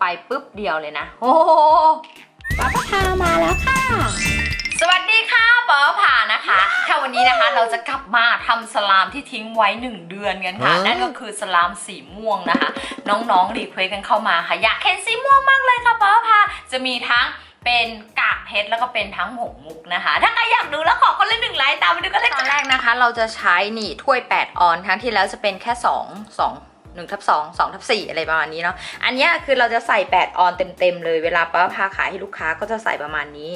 ไปปุ๊บเดียวเลยนะ โอ้โหป้าปะพามาแล้วค่ะ สวัสดีค่ะป๋อผ่านะคะถ้าวันนี้นะคะเราจะกลับมาทำสลามที่ทิ้งไว้ 1 เดือนกันค่ะฮะนั่นก็คือสลามสีม่วงนะคะ น้องๆรีเควสกันเข้ามาค่ะ อยากเห็นสีม่วงมากเลยค่ะป๋อผ่าจะมีทั้งเป็นกากเพชรแล้วก็เป็นทั้งหงมุกนะคะ ถ้าใครอยากดูแล้วขอคนละหนึ่งไลค์ตามไปดูกันเลยตอนแรกนะคะ เราจะใช้นี่ถ้วย 8 ออนทั้งที่แล้วจะเป็นแค่ 2 2 1ทับ2 2ทับ4อะไรประมาณนี้เนาะ อันนี้คือเราจะใส่ 8 ออนเต็มๆเลย เวลาป้าพาขายให้ลูกค้าก็จะใส่ประมาณนี้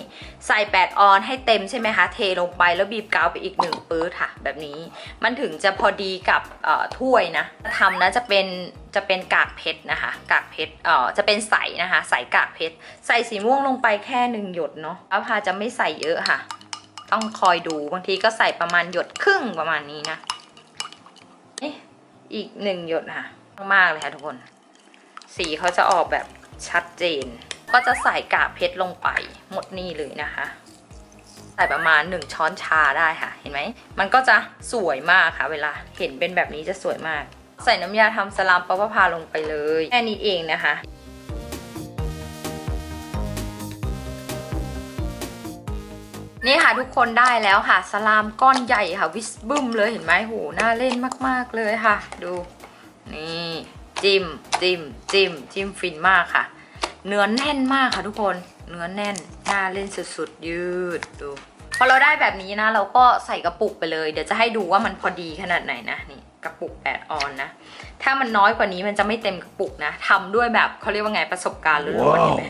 ใส่ 8 ออนให้เต็มใช่ไหมคะ เทลงไปแล้วบีบกาวไปอีก 1 ปื้ดค่ะ แบบนี้ มันถึงจะพอดีกับถ้วยนะทำนะจะเป็นจะเป็นกากเพชรนะคะ กากเพชรเอ่อจะเป็นใสนะคะ ใสกากเพชร ใส่สีม่วงลงไปแค่หนึ่งหยดเนาะป้าพาจะไม่ใส่เยอะค่ะ ต้องคอยดู บางทีก็ใส่ประมาณหยดครึ่งประมาณนี้นะ อีกหนึ่งหยดค่ะมากๆเลยค่ะทุกคน สีเขาจะออกแบบชัดเจน ก็จะใส่กากเพชรลงไปหมดนี่เลยนะคะ ใส่ประมาณ 1 ช้อนชาได้ค่ะ เห็นไหม มันก็จะสวยมากค่ะ เวลาเห็นเป็นแบบนี้จะสวยมาก ใส่น้ำยาทำสลามปะปะพาลงไปเลย แค่นี้เองนะคะ นี่ค่ะทุกคนได้แล้วค่ะ สลามก้อนใหญ่ค่ะ วิสบึ้มเลยเห็นไหมโหน่าเล่นมากๆเลยค่ะ ดู นี่จิ้มจิ้มจิ้มจิ้มฟินมากค่ะ เนื้อแน่นมากค่ะทุกคนเนื้อแน่นน่าเล่นสุดๆ ยืดดูพอเราได้แบบนี้นะ เราก็ใส่กระปุกไปเลย เดี๋ยวจะให้ดูว่ามันพอดีขนาดไหนนะนี่กระปุก 8 ออนนะ ถ้ามันน้อยกว่านี้มันจะไม่เต็มกระปุกนะทำด้วยแบบเขาเรียกว่าไงประสบการณ์ล้วนๆเห็นไหม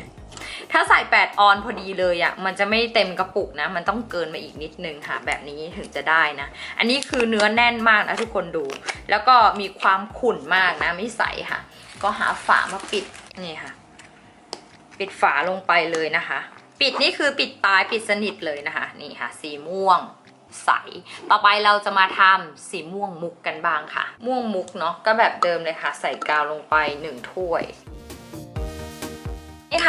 ถ้าใส่ 8 ออนพอดีเลยอะ่ะ มันจะไม่เต็มกระปุกนะ มันต้องเกินมาอีกนิดนึงค่ะ แบบนี้ถึงจะได้นะ อันนี้คือเนื้อแน่นมากนะทุกคนดู แล้วก็มีความขุ่นมากนะ ไม่ใสค่ะ ก็หาฝามาปิดนี่ค่ะ ปิดฝาลงไปเลยนะคะ ปิดนี่คือปิดตายปิดสนิทเลยนะคะ นี่ค่ะ สีม่วงใส ต่อไปเราจะมาทำสีม่วงมุกกันบ้างค่ะ ม่วงมุกเนาะ ก็แบบเดิมเลยค่ะ ใส่กาวลงไปหนึ่งถ้วย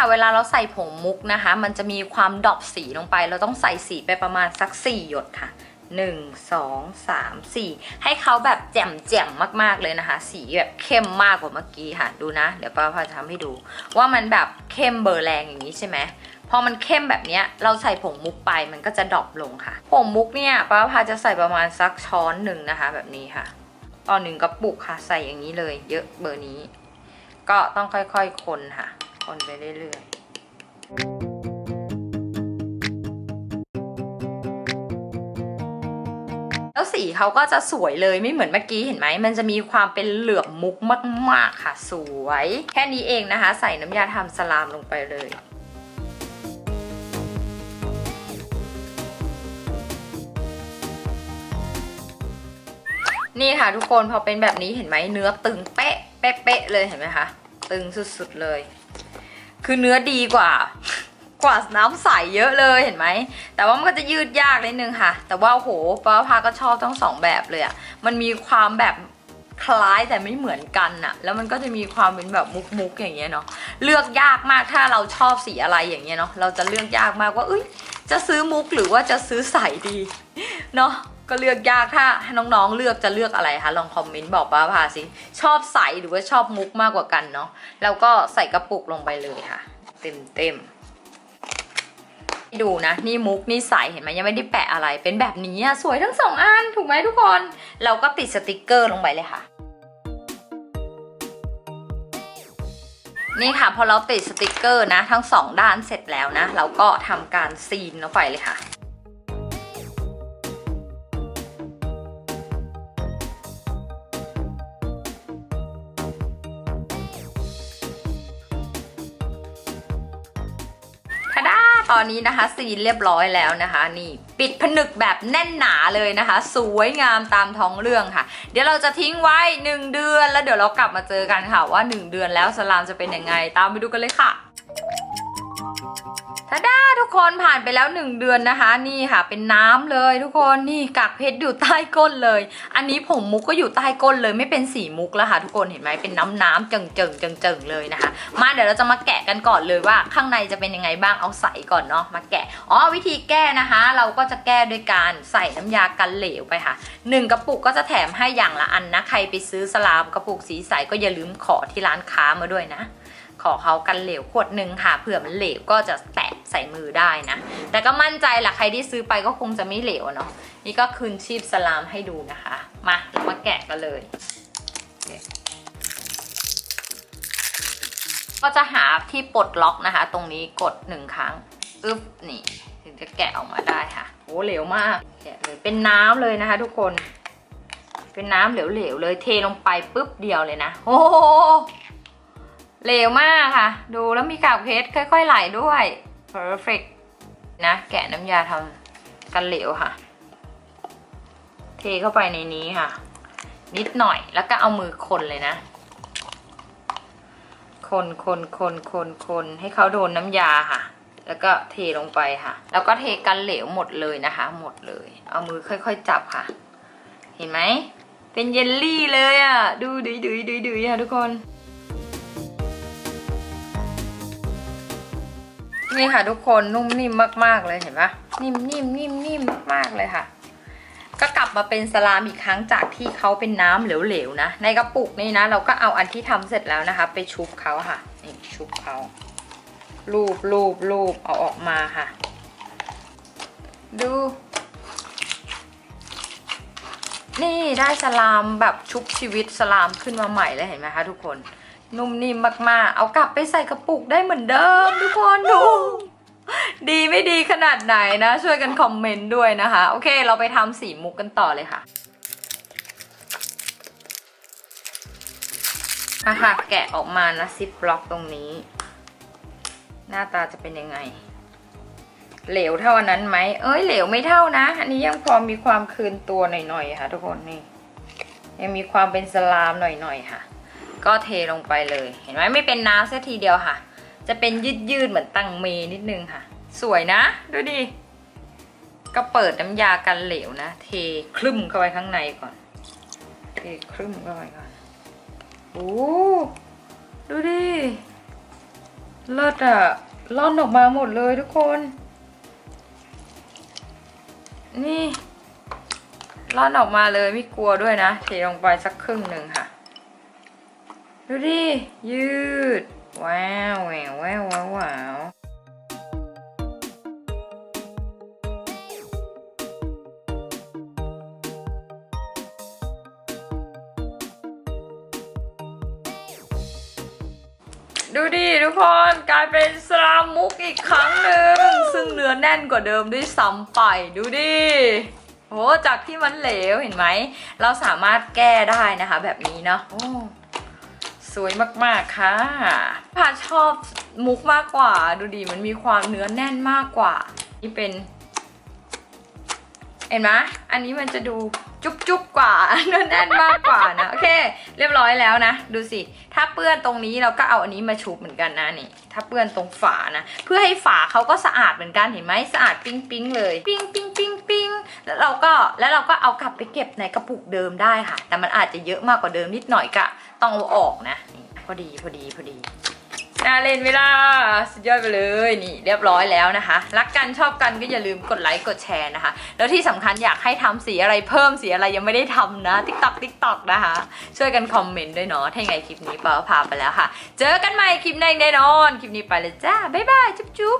เวลาเราใส่ผงมุกนะคะ มันจะมีความดรอปสีลงไป เราต้องใส่สีไปประมาณสัก 4 หยดค่ะ 1 2 3 4 ให้เขาแบบแจ่มแจ่มมากๆเลยนะคะ สีแบบเข้มมากกว่าเมื่อกี้ค่ะ ดูนะ เดี๋ยวป้าพาทำให้ดู ว่ามันแบบเข้มเบอร์แรงอย่างนี้ใช่ไหมพอมันเข้มแบบนี้เราใส่ผงมุกไปมันก็จะดรอปลงค่ะ ผงมุกเนี่ยป้าพาจะใส่ประมาณสักช้อนหนึ่งนะคะ แบบนี้ค่ะต่อหนึ่งกระปุกค่ะ ใส่อย่างนี้เลย เยอะเบอร์นี้ ก็ต้องค่อยๆคนค่ะ คนไปเรื่อยๆแล้วสีเขาก็จะสวยเลยไม่เหมือนเมื่อกี้เห็นไหม มันจะมีความเป็นเหลือบมุกมาก ๆ ค่ะ สวย แค่นี้เองนะคะ ใส่น้ำยาทำสลามลงไปเลยนี่ค่ะทุกคนพอเป็นแบบนี้เห็นไหมเนื้อตึงเป๊ะเป๊ะเป๊ะเลยเห็นไหมคะตึงสุดๆเลย คือเนื้อดีกว่า กว่าน้ำใสเยอะเลยเห็นไหม แต่ว่ามันก็จะยืดยากนิดนึงค่ะ แต่ว่าโหป้าพาก็ชอบทั้งสองแบบเลยอะ่ะมันมีความแบบคล้ายแต่ไม่เหมือนกันอะแล้วมันก็จะมีความเป็นแบบมุกๆอย่างเงี้ยเนาะ เลือกยากมากถ้าเราชอบสีอะไรอย่างเงี้ยเนาะ เราจะเลือกยากมากว่าเอ้ย จะซื้อมุกหรือว่าจะซื้อใสดี เนาะ ก็เลือกยากถ้าน้องๆเลือกจะเลือกอะไรคะลองคอมเมนต์บอกป้าพาสิชอบใสหรือว่าชอบมุกมากกว่ากันเนาะแล้วก็ใส่กระปุกลงไปเลยค่ะ เต็มเต็มๆดูนะนี่มุกนี่ใสเห็นไหมยังไม่ได้แปะอะไรเป็นแบบนี้อะสวยทั้งสองอันถูกไหมทุกคน เราก็ติดสติกเกอร์ลงไปเลยค่ะ นี่ค่ะพอเราติดสติกเกอร์นะ ทั้งสองด้านเสร็จแล้วนะ เราก็ทำการซีนลงไปเลยค่ะ อนนี้นะคะซีนเรียบร้อยแล้วนะคะ นี่ปิดผนึกแบบแน่นหนาเลยนะคะ สวยงามตามท้องเรื่องค่ะ เดี๋ยวเราจะทิ้งไว้ 1 เดือนแล้วเดี๋ยวเรากลับมาเจอกันค่ะว่า 1 เดือนแล้วสลามจะเป็นยังไง ตามไปดูกันเลยค่ะ ทาดาทุกคนผ่านไปแล้ว1เดือนนะคะ นี่ค่ะ เป็นน้ำเลยทุกคนนี่กากเพชรอยู่ใต้ก้นเลย อันนี้ผงมุกก็อยู่ใต้ก้นเลยไม่เป็นสีมุกแล้วค่ะ ทุกคนเห็นไหมเป็นน้ำน้ำเจิงเจิงเจิงเจิงเลยนะคะ มาเดี๋ยวเราจะมาแกะกันก่อนเลยว่าข้างในจะเป็นยังไงบ้างเอาใส่ก่อนเนาะมาแกะอ๋อวิธีแก้นะคะ เราก็จะแก้ด้วยการใส่น้ำยากันเหลวไปค่ะหนึ่งกระปุกก็จะแถมให้อย่างละอันนะใครไปซื้อสลามกระปุกสีใสก็อย่าลืมขอที่ร้านค้ามาด้วยนะ ขอเขากันเหลวขวดหนึ่งค่ะเผื่อมันเหลวก็จะแตะใส่มือได้นะ แต่ก็มั่นใจแหละใครที่ซื้อไปก็คงจะไม่เหลวเนาะนี่ก็คืนชีพสลามให้ดูนะคะ มาเรามาแกะกันเลย ก็จะหาที่ปลดล็อกนะคะ ตรงนี้กดหนึ่งครั้งอึ๊บนี่ ถึงจะแกะออกมาได้ค่ะโอ้เหลวมากแกะเลยเป็นน้ำเลยนะคะทุกคน เป็นน้ำเหลวๆเลยเทลงไปปุ๊บเดียวเลยนะ โอ้ เหลวมากค่ะ ดูแล้วมีกากเพชรค่อย ๆ ไหลด้วย perfect นะ แกะน้ำยาทำกันเหลวค่ะ เทเข้าไปในนี้ค่ะ นิดหน่อยแล้วก็เอามือคนเลยนะ คนคนคนคนคนให้เขาโดนน้ำยาค่ะ แล้วก็เทลงไปค่ะ แล้วก็เทกันเหลวหมดเลยนะคะ หมดเลย เอามือค่อยๆจับค่ะ เห็นไหม เป็นเยลลี่เลยอะ่ะ ดูดุยดุยดุยดุยค่ะทุกคน นี่ค่ะ ทุกคนนุ่มนิ่มมาก ๆ เลยเห็นปะนิ่มนิ่มนิ่มนิ่มมากๆเลยค่ะ ก็กลับมาเป็นสลามอีกครั้งจากที่เขาเป็นน้ำเหลวๆนะ ในกระปุกนี่นะ เราก็เอาอันที่ทำเสร็จแล้วนะคะ ไปชุบเขาค่ะนี่ชุบเขาลูบลูบลูบเอาออกมาค่ะ ดู นี่ได้สลามแบบชุบชีวิตสลามขึ้นมาใหม่แล้วเห็นไหมคะทุกคน นุ่มนิ่มมากๆ เอากลับไปใส่กระปุกได้เหมือนเดิมทุกคนดู ดีไม่ดีขนาดไหนนะ ช่วยกันคอมเมนต์ด้วยนะคะ โอเค เราไปทำสีมุกกันต่อเลยค่ะอะค่ะแกะออกมานะซิปบล็อกตรงนี้ หน้าตาจะเป็นยังไง เหลวเท่าอันนั้นไหม เอ้ยเหลวไม่เท่านะ อันนี้ยังพอมีความคืนตัวหน่อยๆค่ะ ทุกคนนี่ ยังมีความเป็นสลามหน่อยๆค่ะ ก็เทลงไปเลย เห็นไหมไม่เป็นน้ำสักทีเดียวค่ะ จะเป็นยืดๆเหมือนตังเมนิดนึงค่ะ สวยนะ ดูดิ ก็เปิดน้ำยากันเหลวนะ เทคลึ่มเข้าไปข้างในก่อน เทคลึ่มเข้าไปก่อน โอ้ดูดิเลิศอะล่อนออกมาหมดเลยทุกคน นี่ล่อนออกมาเลยไม่กลัวด้วยนะเทลงไปสักครึ่งหนึ่งค่ะ ดูดิ ยืด ว้าวแหววแววว้าวว้าวดูดิทุกคนกลายเป็นสลามมุกอีกครั้งหนึ่ง ซึ่งเนื้อแน่นกว่าเดิมด้วยซ้ำไปดูดิโอ้จากที่มันเหลวเห็นไหม เราสามารถแก้ได้นะคะแบบนี้เนาะ สวยมากๆค่ะพาชอบมุกมากกว่า ดูดีมันมีความเนื้อแน่นมากกว่า นี่เป็น เห็นไหมอันนี้มันจะดู จุ๊บจุ๊บกว่าเนื้อแน่นมากกว่านะ โอเค เรียบร้อยแล้วนะ ดูสิ ถ้าเปื้อนตรงนี้เราก็เอาอันนี้มาชุบเหมือนกันนะนี่ ถ้าเปื้อนตรงฝานะ เพื่อให้ฝาเขาก็สะอาดเหมือนกันเห็นไหมสะอาดปิ๊งปิ๊งเลย ปิ๊งปิ๊งปิ๊งปิ๊งแล้วเราก็แล้วเราก็เอากลับไปเก็บในกระปุกเดิมได้ค่ะ แต่มันอาจจะเยอะมากกว่าเดิมนิดหน่อยก็ต้องเอาออกนะพอดีพอดีพอดี น่าเล่นเวลาสุดยอดไปเลยนี่เรียบร้อยแล้วนะคะ รักกันชอบกันก็อย่าลืมกดไลค์กดแชร์นะคะ แล้วที่สำคัญอยากให้ทำสีอะไรเพิ่มสีอะไรยังไม่ได้ทำนะติ๊กต็อกติ๊กต็อกนะคะ ช่วยกันคอมเมนต์ด้วยเนาะถ้าไงคลิปนี้ปาพาไปแล้วค่ะ เจอกันใหม่คลิปหน้าแน่นอน คลิปนี้ไปเลยจ้าบ๊ายบายจุ๊บจุ๊บ